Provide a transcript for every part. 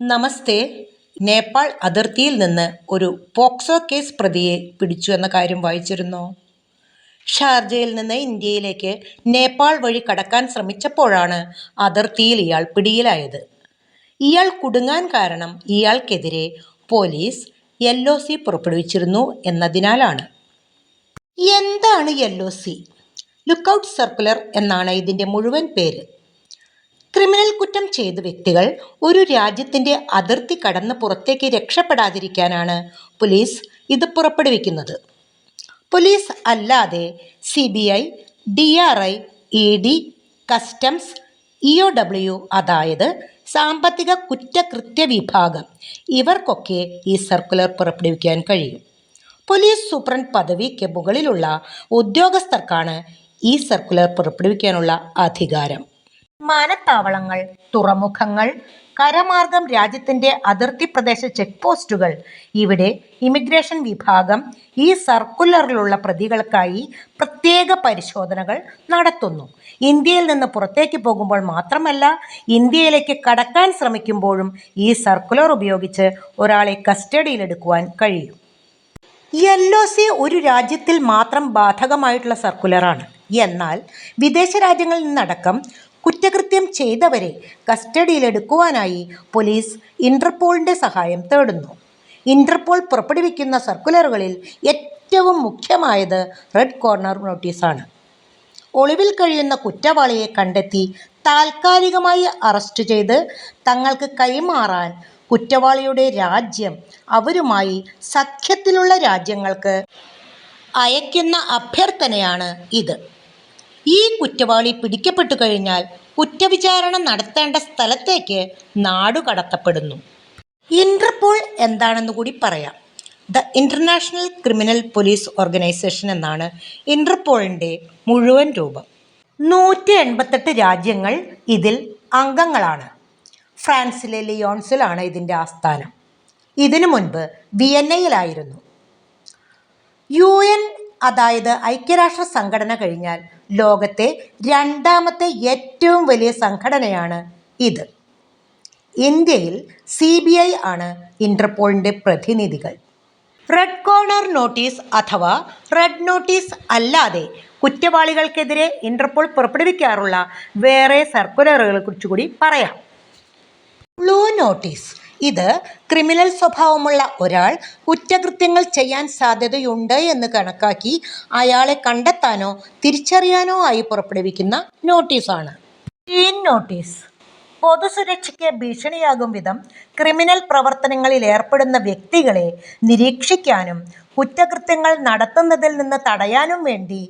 നമസ്തേ. നേപ്പാൾ അതിർത്തിയിൽ നിന്ന് ഒരു പോക്സോ കേസ് പ്രതിയെ പിടിച്ചു എന്ന കാര്യം വായിച്ചിരുന്നോ. ഷാർജയിൽ നിന്ന് ഇന്ത്യയിലേക്ക് നേപ്പാൾ വഴി കടക്കാൻ ശ്രമിച്ചപ്പോഴാണ് അതിർത്തിയിൽ ഇയാൾ പിടിയിലായത്. ഇയാൾ കുടുങ്ങാൻ കാരണം ഇയാൾക്കെതിരെ പോലീസ് എൽ ഒ സി പുറപ്പെടുവിച്ചിരുന്നു എന്നതിനാലാണ്. എന്താണ് L O C? Lookout circular എന്നാണ് ഇതിന്റെ മുഴുവൻ പേര്. ക്രിമിനൽ കുറ്റം ചെയ്ത വ്യക്തികൾ ഒരു രാജ്യത്തിന്റെ അതിർത്തി കടന്ന് പുറത്തേക്ക് രക്ഷപ്പെടാതിരിക്കാനാണ് പോലീസ് ഇത് പുറപ്പെടുവിക്കുന്നത്. പോലീസ് അല്ലാതെ C B I D R I E D customs E O W അതായത് സാമ്പത്തിക കുറ്റകൃത്യ വിഭാഗം ഇവർക്കൊക്കെ ഈ സർക്കുലർ പുറപ്പെടുവിക്കാൻ കഴിയും. പോലീസ് സൂപ്രണ്ട് പദവിക്ക് മുകളിലുള്ള ഉദ്യോഗസ്ഥർക്കാണ് ഈ സർക്കുലർ പുറപ്പെടുവിക്കാനുള്ള അധികാരം. വിമാനത്താവളങ്ങൾ തുറമുഖങ്ങൾ കരമാർഗം രാജ്യത്തിന്റെ അതിർത്തി പ്രദേശ ചെക്ക് പോസ്റ്റുകൾ ഇവിടെ ഇമിഗ്രേഷൻ വിഭാഗം ഈ സർക്കുലറിലുള്ള പ്രതികൾക്കായി പ്രത്യേക പരിശോധനകൾ നടത്തുന്നു. ഇന്ത്യയിൽ നിന്ന് പുറത്തേക്ക് പോകുമ്പോൾ മാത്രമല്ല ഇന്ത്യയിലേക്ക് കടക്കാൻ ശ്രമിക്കുമ്പോഴും ഈ സർക്കുലർ ഉപയോഗിച്ച് ഒരാളെ കസ്റ്റഡിയിലെടുക്കുവാൻ കഴിയും. യെല്ലോ സി ഒരു രാജ്യത്തിൽ മാത്രം ബാധകമായിട്ടുള്ള സർക്കുലറാണ്. എന്നാൽ വിദേശ രാജ്യങ്ങളിൽ നിന്നടക്കം കുറ്റകൃത്യം ചെയ്തവരെ കസ്റ്റഡിയിലെടുക്കുവാനായി പോലീസ് ഇന്റർപോളിന്റെ സഹായം തേടുന്നു. ഇന്റർപോൾ പുറപ്പെടുവിക്കുന്ന സർക്കുലറുകളിൽ ഏറ്റവും മുഖ്യമായത് റെഡ് കോർണർ നോട്ടീസാണ്. ഒളിവിൽ കഴിയുന്ന കുറ്റവാളിയെ കണ്ടെത്തി താൽക്കാലികമായി അറസ്റ്റ് ചെയ്ത് തങ്ങൾക്ക് കൈമാറാൻ കുറ്റവാളിയുടെ രാജ്യം അവരുമായി സഖ്യത്തിലുള്ള രാജ്യങ്ങൾക്ക് അയക്കുന്ന അഭ്യർത്ഥനയാണ് ഇത്. ഈ കുറ്റവാളി പിടിക്കപ്പെട്ടു കഴിഞ്ഞാൽ കുറ്റവിചാരണ നടത്തേണ്ട സ്ഥലത്തേക്ക് നാടുകടത്തപ്പെടുന്നു ഇന്റർപോൾ എന്താണെന്ന് കൂടി പറയാം. The international criminal police organisation എന്നാണ് ഇന്റർപോളിന്റെ മുഴുവൻ രൂപം. നൂറ്റി എൺപത്തെട്ട് രാജ്യങ്ങൾ ഇതിൽ അംഗങ്ങളാണ്. ഫ്രാൻസിലെ ലിയോൺസിലാണ് ഇതിന്റെ ആസ്ഥാനം. ഇതിനു മുൻപ് വിയന്നയിലായിരുന്നു. യു എൻ അതായത് ഐക്യരാഷ്ട്ര സംഘടന കഴിഞ്ഞാൽ ലോകത്തെ രണ്ടാമത്തെ ഏറ്റവും വലിയ സംഘടനയാണ് ഇത്. ഇന്ത്യയിൽ സി ബി ഐ ആണ് ഇന്റർപോളിന്റെ പ്രതിനിധികൾ. റെഡ് കോർണർ നോട്ടീസ് അഥവാ റെഡ് നോട്ടീസ് അല്ലാതെ കുറ്റവാളികൾക്കെതിരെ ഇന്റർപോൾ പുറപ്പെടുവിക്കാറുള്ള വേറെ സർക്കുലറുകളെ കുറിച്ചുകൂടി പറയാം. ബ്ലൂ നോട്ടീസ് ഇത് ക്രിമിനൽ സ്വഭാവമുള്ള ഒരാൾ കുറ്റകൃത്യങ്ങൾ ചെയ്യാൻ സാധ്യതയുണ്ട് എന്ന് കണക്കാക്കി അയാളെ കണ്ടെത്താനോ തിരിച്ചറിയാനോ ആയി പുറപ്പെടുവിക്കുന്ന നോട്ടീസാണ്. ഗ്രീൻ നോട്ടീസ് പൊതുസുരക്ഷയ്ക്ക് ഭീഷണിയാകും വിധം ക്രിമിനൽ പ്രവർത്തനങ്ങളിൽ ഏർപ്പെടുന്ന വ്യക്തികളെ നിരീക്ഷിക്കാനും കുറ്റകൃത്യങ്ങൾ നടത്തുന്നതിൽ നിന്ന് തടയാനും വേണ്ടി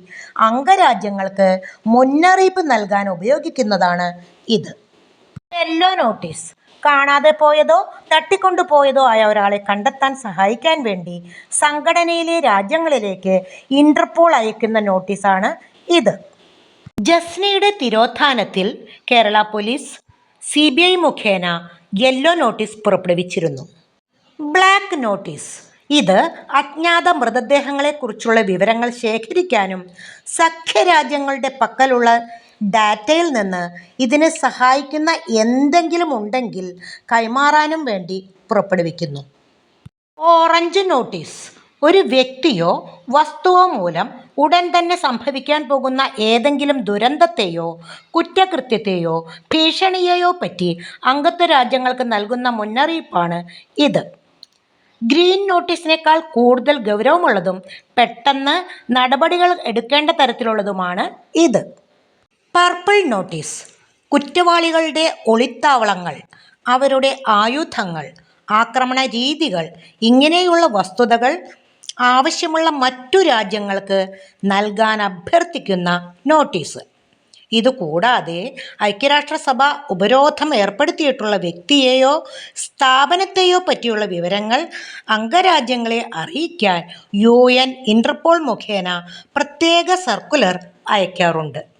അംഗരാജ്യങ്ങൾക്ക് മുന്നറിയിപ്പ് നൽകാൻ ഉപയോഗിക്കുന്നതാണ് ഇത്. യെല്ലോ നോട്ടീസ് കാണാതെ പോയതോ തട്ടിക്കൊണ്ടുപോയതോ ആയ ഒരാളെ കണ്ടെത്താൻ സഹായിക്കാൻ വേണ്ടി സംഘടനയിലെ രാജ്യങ്ങളിലേക്ക് ഇന്റർപോൾ അയക്കുന്ന നോട്ടീസാണ് ഇത്. ജസ്നയുടെ തിരോധാനത്തിൽ Kerala police C B I മുഖേന യെല്ലോ നോട്ടീസ് പുറപ്പെടുവിച്ചിരുന്നു. Black notice. ഇത് അജ്ഞാത മൃതദേഹങ്ങളെക്കുറിച്ചുള്ള വിവരങ്ങൾ ശേഖരിക്കാനും സഖ്യരാജ്യങ്ങളുടെ പക്കലുള്ള ഡാറ്റയിൽ നിന്ന് ഇതിനെ സഹായിക്കുന്ന എന്തെങ്കിലും ഉണ്ടെങ്കിൽ കൈമാറാനും വേണ്ടി പുറപ്പെടുവിക്കുന്നു. Orange notice. ഒരു വ്യക്തിയോ വസ്തുവോ മൂലം ഉടൻ തന്നെ സംഭവിക്കാൻ പോകുന്ന ഏതെങ്കിലും ദുരന്തത്തെയോ കുറ്റകൃത്യത്തെയോ ഭീഷണിയെയോ പറ്റി അംഗത്വ രാജ്യങ്ങൾക്ക് നൽകുന്ന മുന്നറിയിപ്പാണ് ഇത്. ഗ്രീൻ നോട്ടീസിനേക്കാൾ കൂടുതൽ ഗൗരവമുള്ളതും പെട്ടെന്ന് നടപടികൾ എടുക്കേണ്ട തരത്തിലുള്ളതുമാണ് ഇത്. പർപ്പിൾ നോട്ടീസ് കുറ്റവാളികളുടെ ഒളിത്താവളങ്ങൾ അവരുടെ ആയുധങ്ങൾ ആക്രമണ രീതികൾ ഇങ്ങനെയുള്ള വസ്തുതകൾ ആവശ്യമുള്ള മറ്റു രാജ്യങ്ങൾക്ക് നൽകാൻ അഭ്യർത്ഥിക്കുന്ന നോട്ടീസ്. ഇതുകൂടാതെ ഐക്യരാഷ്ട്രസഭ ഉപരോധം ഏർപ്പെടുത്തിയിട്ടുള്ള വ്യക്തിയെയോ സ്ഥാപനത്തെയോ പറ്റിയുള്ള വിവരങ്ങൾ അംഗരാജ്യങ്ങളെ അറിയിക്കാൻ യു എൻ മുഖേന പ്രത്യേക സർക്കുലർ അയക്കാറുണ്ട്.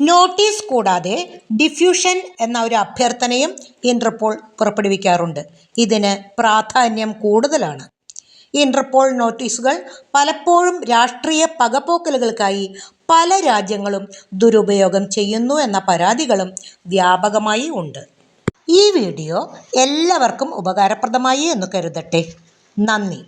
നോട്ടീസ് കൂടാതെ ഡിഫ്യൂഷൻ എന്ന ഒരു അഭ്യർത്ഥനയും ഇന്റർപോൾ പുറപ്പെടുവിക്കാറുണ്ട്. ഇതിന് പ്രാധാന്യം കൂടുതലാണ്. ഇന്റർപോൾ നോട്ടീസുകൾ പലപ്പോഴും രാഷ്ട്രീയ പകപോക്കലുകൾക്കായി പല രാജ്യങ്ങളും ദുരുപയോഗം ചെയ്യുന്നു എന്ന പരാതികളും വ്യാപകമായി ഉണ്ട്. ഈ വീഡിയോ എല്ലാവർക്കും ഉപകാരപ്രദമായി എന്ന് കരുതട്ടെ. നന്ദി.